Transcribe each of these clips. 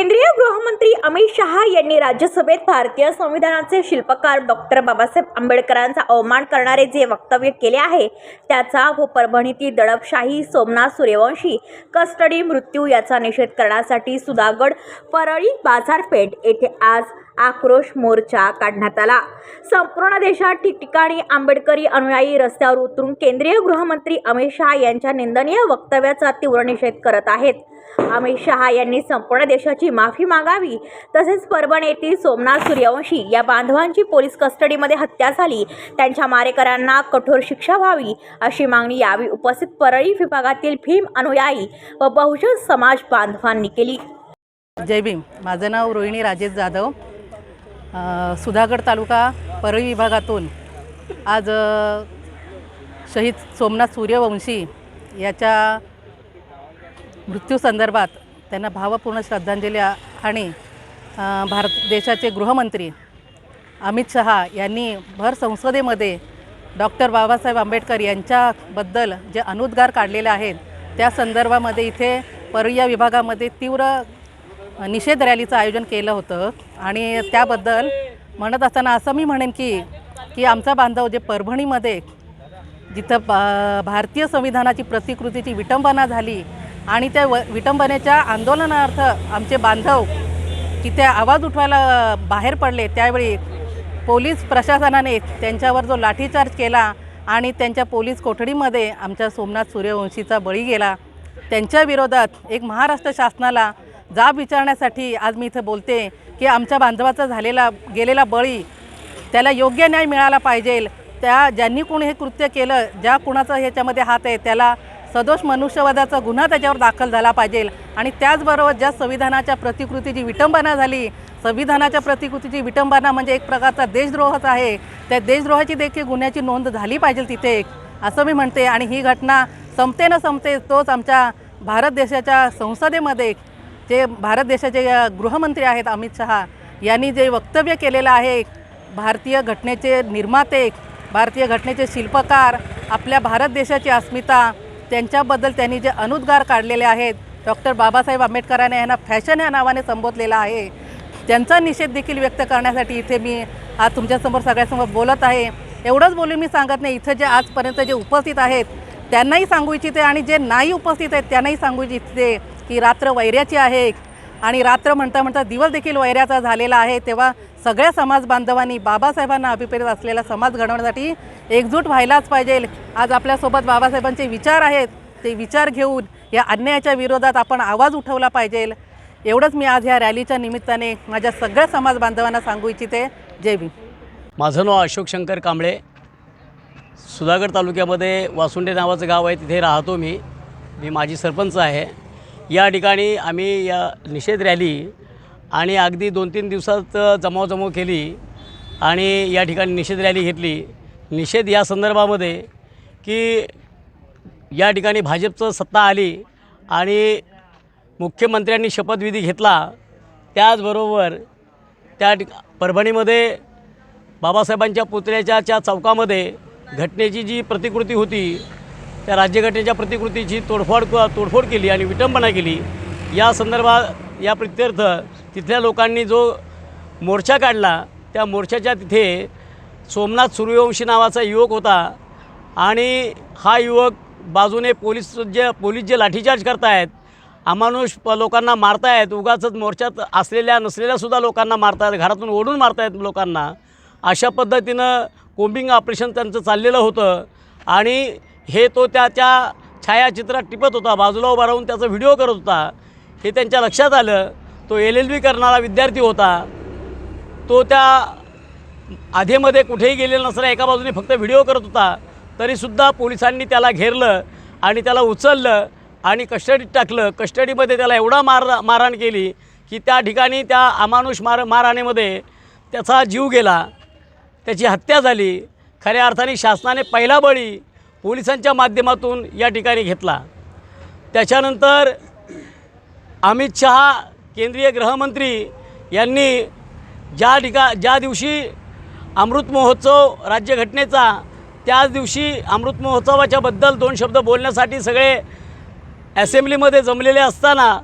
केंद्रीय गृहमंत्री अमित शहा यांनी राज्यसभेत भारतीय संविधानाचे शिल्पकार डॉक्टर बाबासाहेब आंबेडकरांचा अवमान करणारे जे वक्तव्य केले आहे त्याचा व परभणीतील दडपशाही सोमनाथ सूर्यवंशी कस्टडी मृत्यू याचा निषेध करण्यासाठी सुधागड परळी बाजारपेठ येथे आज आक्रोश मोर्चा काढण्यात आला. संपूर्ण देशात ठिकठिकाणी आंबेडकरी अनुयायी रस्त्यावर उतरून केंद्रीय गृहमंत्री अमित शहा यांच्या निंदनीय वक्तव्याचा तीव्र निषेध करत आहेत. अमित शहा यांनी संपूर्ण देशाची माफी मागावी तसेच परभणी येथील सोमनाथ सूर्यवंशी या बांधवांची पोलीस कस्टडीमध्ये हत्या झाली त्यांच्या मारेकऱ्यांना कठोर शिक्षा व्हावी अशी मागणी यावेळी उपस्थित परळी विभागातील भीम अनुयायी व बहुजन समाज बांधवांनी केली. जय भीम. माझं नाव रोहिणी राजेश जाधव. सुधागड तालुका परळी विभागातून आज शहीद सोमनाथ सूर्यवंशी याच्या मृत्यूसंदर्भात त्यांना भावपूर्ण श्रद्धांजली आणि भारत देशाचे गृहमंत्री अमित शहा यांनी भर संसदेमध्ये डॉक्टर बाबासाहेब आंबेडकर यांच्याबद्दल जे अनुद्गार काढलेले आहेत त्या संदर्भामध्ये इथे परळी या विभागामध्ये तीव्र निषेध रॅलीचं आयोजन केलं होतं. आणि त्याबद्दल म्हणत असताना असं मी म्हणेन की की आमचा बांधव जे परभणीमध्ये जिथं बा भारतीय संविधानाची प्रतिकृतीची विटंबना झाली आणि त्या व विटंबनेच्या आंदोलनार्थ आमचे बांधव तिथे आवाज उठवायला बाहेर पडले. त्यावेळी पोलीस प्रशासनाने त्यांच्यावर जो लाठीचार्ज केला आणि त्यांच्या पोलीस कोठडीमध्ये आमच्या सोमनाथ सूर्यवंशीचा बळी गेला. त्यांच्या विरोधात एक महाराष्ट्र शासनाला जाब विचारण्यासाठी आज मी इथं बोलते की आमच्या बांधवाचा झालेला गेलेला बळी त्याला योग्य न्याय मिळाला पाहिजे. त्या ज्यांनी कोणी हे कृत्य केलं ज्या कुणाचा ह्याच्यामध्ये हात आहे त्याला सदोष मनुष्यवादाचा गुन्हा त्याच्यावर दाखल झाला पाहिजे. आणि त्याचबरोबर ज्या संविधानाच्या प्रतिकृतीची विटंबना झाली संविधानाच्या प्रतिकृतीची विटंबना म्हणजे एक प्रकारचा देशद्रोहच आहे. त्या देशद्रोहाची देखील गुन्ह्याची नोंद झाली पाहिजे तिथे असं मी म्हणते. आणि ही घटना संपते न संपते तोच आमच्या भारत देशाच्या संसदेमध्ये जे भारत देशाचे गृहमंत्री आहेत अमित शहा यांनी जे वक्तव्य केलेलं आहे भारतीय घटनेचे निर्माते भारतीय घटनेचे शिल्पकार आपल्या भारत देशाची अस्मिता त्यांच्याबद्दल त्यांनी जे अनुद्गार काढलेले आहेत डॉक्टर बाबासाहेब आंबेडकरांनी यांना फॅशन या नावाने संबोधलेलं आहे. त्यांचा निषेध देखील व्यक्त करण्यासाठी इथे मी आज तुमच्यासमोर सगळ्यासमोर बोलत आहे. एवढंच बोलून मी सांगत नाही इथं जे आजपर्यंत जे उपस्थित आहेत त्यांनाही सांगू इच्छिते आणि जे नाही उपस्थित आहेत त्यांनाही सांगू इच्छिते. की रात्र वैर्याची आहे. आणि रात्र म्हणता म्हणता दिवस देखील वैऱ्याचा झालेला आहे. तेव्हा सगळ्या समाज बांधवांनी बाबासाहेबांना अभिप्रेत असलेला समाज घडवण्यासाठी एकजूट व्हायलाच पाहिजे. आज आपल्यासोबत बाबासाहेबांचे विचार आहेत. ते विचार घेऊन या अन्यायाच्या विरोधात आपण आवाज उठवला पाहिजे. एवढंच मी आज ह्या रॅलीच्या निमित्ताने माझ्या सगळ्या समाज बांधवांना सांगू इच्छिते. जय भीम. माझं नाव अशोक शंकर कांबळे. सुधागड तालुक्यामध्ये वासुंडे नावाचं गाव आहे. तिथे राहतो मी. मी माझी सरपंच आहे. या ठिकाणी आम्ही या निषेध रॅली आणि अगदी दोन तीन दिवसात जमावजमाव केली आणि या ठिकाणी निषेध रॅली घेतली. निषेध या संदर्भामध्ये की या ठिकाणी भाजपचं सत्ता आली आणि मुख्यमंत्र्यांनी शपथविधी घेतला. त्याचबरोबर त्या ठिक परभणीमध्ये बाबासाहेबांच्या पुतळ्याच्या चौकामध्ये घटनेची जी प्रतिकृती होती त्या राज्यघटनेच्या प्रतिकृतीची तोडफोड तोडफोड केली आणि विटंबना केली. या संदर्भात या प्रित्यर्थ तिथल्या लोकांनी जो मोर्चा काढला त्या मोर्चाच्या तिथे सोमनाथ सूर्यवंशी नावाचा युवक होता आणि हा युवक बाजूने पोलीस जे पोलीस जे लाठीचार्ज करतायत अमानुष प लोकांना मारतायत उगाचंच मोर्चात असलेल्या नसलेल्यासुद्धा लोकांना मारतायत घरातून ओढून मारतायत लोकांना. अशा पद्धतीनं कोम्बिंग ऑपरेशन त्यांचं चाललेलं होतं आणि हे तो त्याच्या छायाचित्रात टिपत होता बाजूला उभा राहून त्याचा व्हिडिओ करत होता. हे त्यांच्या लक्षात आलं. तो एल एल बी करणारा विद्यार्थी होता. तो त्या आधेमध्ये कुठेही गेलेला नसला एका बाजूने फक्त व्हिडिओ करत होता. तरीसुद्धा पोलिसांनी त्याला घेरलं आणि त्याला उचललं आणि कस्टडीत टाकलं. कस्टडीमध्ये त्याला एवढा मार मारहाण केली की त्या ठिकाणी त्या अमानुष मार मारहाणीमध्ये त्याचा जीव गेला. त्याची हत्या झाली. खऱ्या अर्थाने शासनाने पहिला बळी पोलिसांच्या माध्यमातून या ठिकाणी घेतला. त्याच्यानंतर अमित शहा केंद्रीय गृहमंत्री यांनी ज्या ठिका ज्या दिवशी अमृत महोत्सव राज्यघटनेचा त्याच दिवशी अमृत महोत्सवाच्याबद्दल दोन शब्द बोलण्यासाठी सगळे असेंब्लीमध्ये जमलेले असताना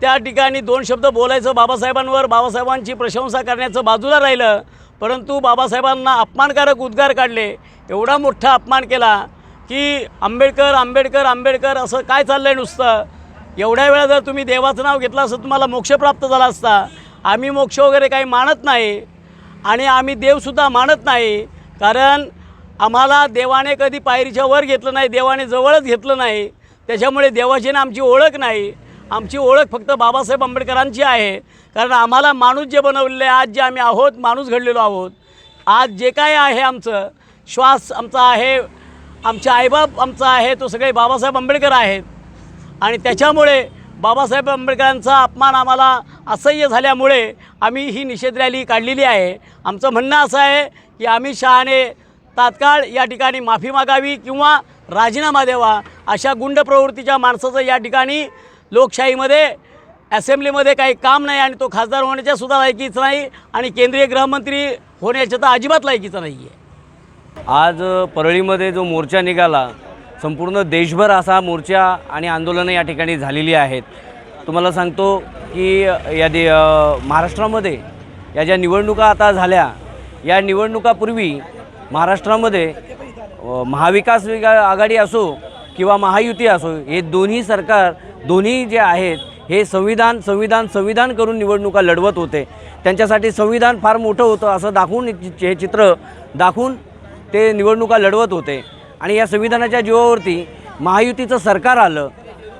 त्या ठिकाणी दोन शब्द बोलायचं बाबासाहेबांवर बाबासाहेबांची प्रशंसा करण्याचं बाजूला राहिलं. परंतु बाबासाहेबांना अपमानकारक उद्गार काढले. एवढा मोठा अपमान केला. की आंबेडकर आंबेडकर आंबेडकर असं काय चाललं आहे नुसतं? एवढ्या वेळा जर तुम्ही देवाचं नाव घेतलं असं तुम्हाला मोक्ष प्राप्त झाला असता आम्ही मोक्ष वगैरे काही मानत नाही आणि आम्ही देवसुद्धा मानत नाही कारण आम्हाला देवाने कधी पायरीच्या वर घेतलं नाही देवाने जवळच घेतलं नाही त्याच्यामुळे देवाची ना आमची ओळख नाही. आमची ओळख फक्त बाबासाहेब आंबेडकरांची आहे कारण आम्हाला माणूस जे बनवलेले आहे आज जे आम्ही आहोत माणूस घडलेलो आहोत. आज जे काय आहे आमचं श्वास आमचा आहे आमचे आईबाप आमचा आहे तो सगळे बाबासाहेब आंबेडकर आहेत. आणि त्याच्यामुळे बाबासाहेब आंबेडकरांचा अपमान आम्हाला असह्य झाल्यामुळे आम्ही ही निषेध रॅली काढलेली आहे. आमचं म्हणणं असं आहे की अमित शहाने तात्काळ या ठिकाणी माफी मागावी किंवा राजीनामा द्यावा अशा गुंड प्रवृत्तीच्या माणसाचं या ठिकाणी लोकशाहीमध्ये असेंब्लीमध्ये काही काम नाही आणि तो खासदार होण्याच्या सुद्धा लायकीच नाही आणि केंद्रीय गृहमंत्री होण्याच्या तर अजिबात लायकीचं नाही आहे आज परळीमध्ये जो मोर्चा निघाला संपूर्ण देशभर असा मोर्चा आणि आंदोलनं या ठिकाणी झालेली आहेत. तुम्हाला सांगतो की या दे महाराष्ट्रामध्ये या ज्या निवडणुका आता झाल्या या निवडणुकापूर्वी महाराष्ट्रामध्ये महाविकास विका आघाडी असो किंवा महायुती असो हे दोन्ही सरकार दोन्ही जे आहेत हे संविधान संविधान संविधान करून निवडणुका लढवत होते. त्यांच्यासाठी संविधान फार मोठं होतं असं दाखवून हे चित्र दाखवून ते निवडणुका लढवत होते. आणि या संविधानाच्या जीवावरती महायुतीचं सरकार आलं.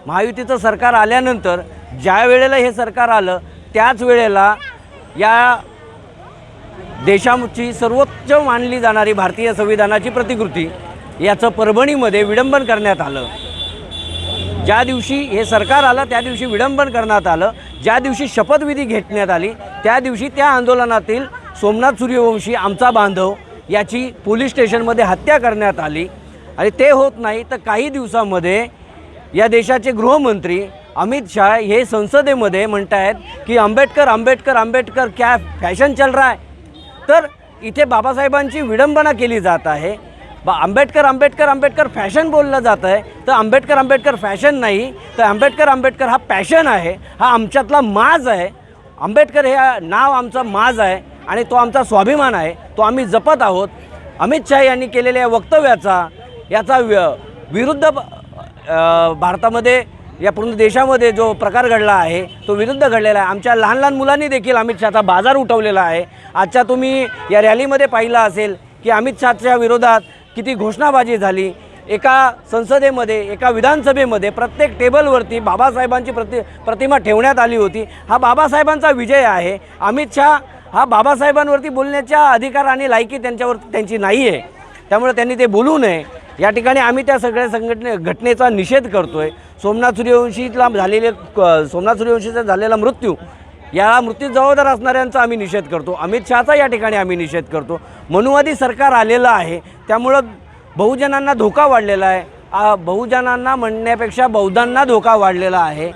महायुतीचं सरकार आल्यानंतर ज्या वेळेला हे सरकार आलं त्याच वेळेला या देशाची सर्वोच्च मानली जाणारी भारतीय संविधानाची प्रतिकृती याचं परभणीमध्ये विडंबन करण्यात आलं. ज्या दिवशी हे सरकार आलं त्या दिवशी विडंबन करण्यात आलं. ज्या दिवशी शपथविधी घेतण्यात आली त्या दिवशी त्या आंदोलनातील सोमनाथ सूर्यवंशी आमचा बांधव याची पोलीस स्टेशनमध्ये हत्या करण्यात आली. आणि ते होत नाही तर काही दिवसामध्ये या देशाचे गृहमंत्री अमित शाह हे संसदेमध्ये म्हणत आहेत की आंबेडकर आंबेडकर आंबेडकर क्या फॅशन चल रहा है? तर इथे बाबासाहेबांची विडंबना केली जात आहे. बा आंबेडकर आंबेडकर आंबेडकर फॅशन बोललं जात आहे. तर आंबेडकर आंबेडकर फॅशन नाही. तर आंबेडकर आंबेडकर हा पॅशन आहे. हा आमच्यातला माज आहे. आंबेडकर हे नाव आमचं माज आहे. आणि तो आमचा स्वाभिमान आहे तो आम्ही जपत आहोत. अमित शहा यांनी केलेल्या या वक्तव्याचा याचा व्य विरुद्ध भारतामध्ये या पूर्ण देशामध्ये जो प्रकार घडला आहे तो विरुद्ध घडलेला आहे. आमच्या लहान लहान मुलांनी देखील अमित शहाचा बाजार उठवलेला आहे. आजच्या तुम्ही या रॅलीमध्ये पाहिलं असेल की अमित शहाच्या विरोधात किती घोषणाबाजी झाली. एका संसदेमध्ये एका विधानसभेमध्ये प्रत्येक टेबलवरती बाबासाहेबांची प्रति प्रतिमा ठेवण्यात आली होती. हा बाबासाहेबांचा विजय आहे. अमित शहा हा बाबासाहेबांवरती बोलण्याच्या अधिकार आणि लायकी त्यांच्यावर त्यांची नाही आहे त्यामुळे त्यांनी ते बोलू नये. या ठिकाणी आम्ही त्या सगळ्या संघटने घटनेचा निषेध करतो आहे सोमनाथ सूर्यवंशीला झालेले सोमनाथ सूर्यवंशीचा झालेला मृत्यू या मृत्यू जबाबदार असणाऱ्यांचा आम्ही निषेध करतो. अमित शहाचा या ठिकाणी आम्ही निषेध करतो. मनुवादी सरकार आलेलं आहे. त्यामुळं बहुजनांना धोका वाढलेला आहे. बहुजनांना म्हणण्यापेक्षा बौद्धांना धोका वाढलेला आहे.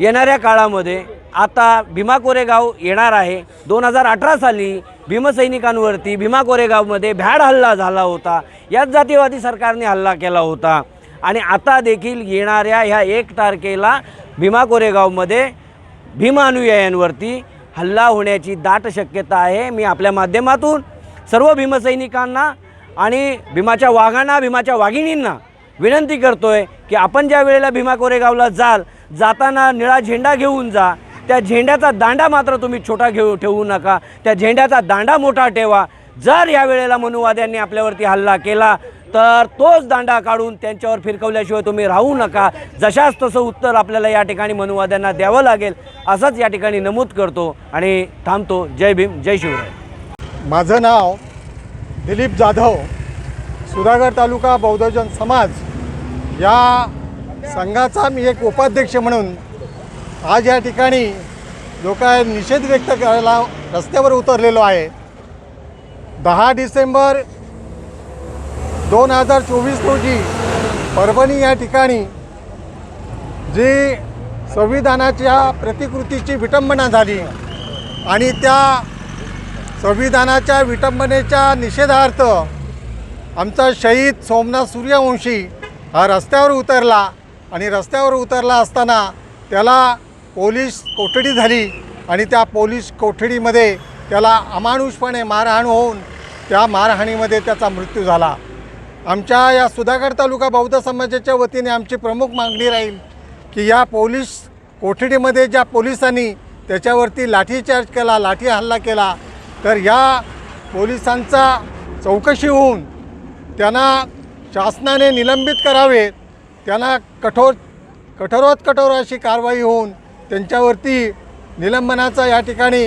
येणाऱ्या काळामध्ये आता भीमा कोरेगाव येणार आहे. दोन हजार अठरा साली भीमसैनिकांवरती भीमा कोरेगावमध्ये भ्याड हल्ला झाला होता. याच जातीवादी सरकारने हल्ला केला होता. आणि आता देखील येणाऱ्या ह्या एक तारखेला भीमा कोरेगावमध्ये भीमानुयायांवरती हल्ला होण्याची दाट शक्यता आहे. मी आपल्या माध्यमातून सर्व भीमसैनिकांना आणि भीमाच्या वाघांना भीमाच्या वाघिणींना विनंती करतोय की आपण ज्या वेळेला भीमा कोरेगावला जाल जाताना निळा झेंडा घेऊन जा त्या झेंड्याचा दांडा मात्र तुम्ही छोटा घेऊ ठेवू नका. त्या झेंड्याचा दांडा मोठा ठेवा. जर या वेळेला मनुवाद्यांनी आपल्यावरती हल्ला केला तर तोच दांडा काढून त्यांच्यावर फिरकवल्याशिवाय तुम्ही राहू नका. जशाच तसं उत्तर आपल्याला या ठिकाणी मनुवाद्यांना द्यावं लागेल असंच या ठिकाणी नमूद करतो आणि थांबतो. जय भीम जय शिवराय. माझं नाव दिलीप जाधव सुधागड तालुका बौद्धजन समाज. या संघाचा मी एक उपाध्यक्ष म्हणून आज या ठिकाणी जो काय निषेध व्यक्त करायला रस्त्यावर उतरलेलो आहे. दहा डिसेंबर दोन हजार चोवीस रोजी परभणी या ठिकाणी जी संविधानाच्या प्रतिकृतीची विटंबना झाली आणि त्या संविधानाच्या विटंबनेच्या निषेधार्थ आमचा शहीद सोमनाथ सूर्यवंशी हा रस्त्यावर उतरला आणि रस्त्यावर उतरला असताना त्याला पोलीस कोठडी झाली आणि त्या पोलीस कोठडीमध्ये त्याला अमानुषपणे मारहाण होऊन त्या मारहाणीमध्ये त्याचा मृत्यू झाला. आमच्या या सुधागड तालुका बौद्ध समाजाच्या वतीने आमची प्रमुख मागणी राहील की या पोलीस कोठडीमध्ये ज्या पोलिसांनी त्याच्यावरती लाठीचार्ज केला लाठी हल्ला केला तर या पोलिसांचा चौकशी होऊन त्यांना शासनाने निलंबित करावे त्यांना कठोर कठोरात कठोर अशी कारवाई होऊन त्यांच्यावरती निलंबनाचा या ठिकाणी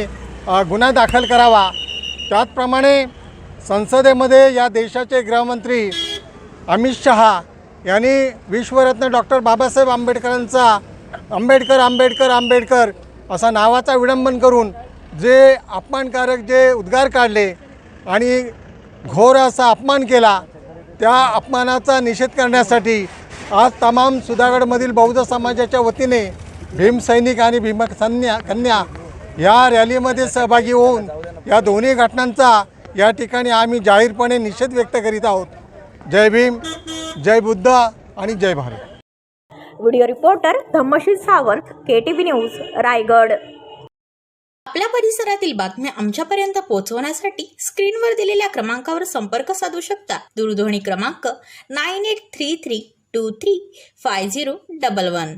गुन्हा दाखल करावा. त्याचप्रमाणे संसदेमध्ये या देशाचे गृहमंत्री अमित शहा यांनी विश्वरत्न डॉक्टर बाबासाहेब आंबेडकरांचा आंबेडकर आंबेडकर आंबेडकर असा नावाचा विडंबन करून जे अपमानकारक जे उद्गार काढले आणि घोर असा अपमान केला त्या अपमानाचा निषेध करण्यासाठी आज तमाम सुधागडमधील बौद्ध समाजाच्या वतीने भीमसैनिक आणि भीम कन्या कन्या या रॅलीमध्ये सहभागी होऊन या दोन्ही घटनांचा या ठिकाणी आम्ही जाहीरपणे निषेध व्यक्त करीत आहोत. जय भीम जय बुद्ध आणि जय Bharat. Video reporter Dhammasheel Sawant K T V news Raigad. आपल्या परिसरातील बातम्या आमच्यापर्यंत पोहोचवण्यासाठी स्क्रीनवर दिलेल्या क्रमांकावर संपर्क साधू शकता. दूरध्वनी क्रमांक nine eight three three two three five zero double one.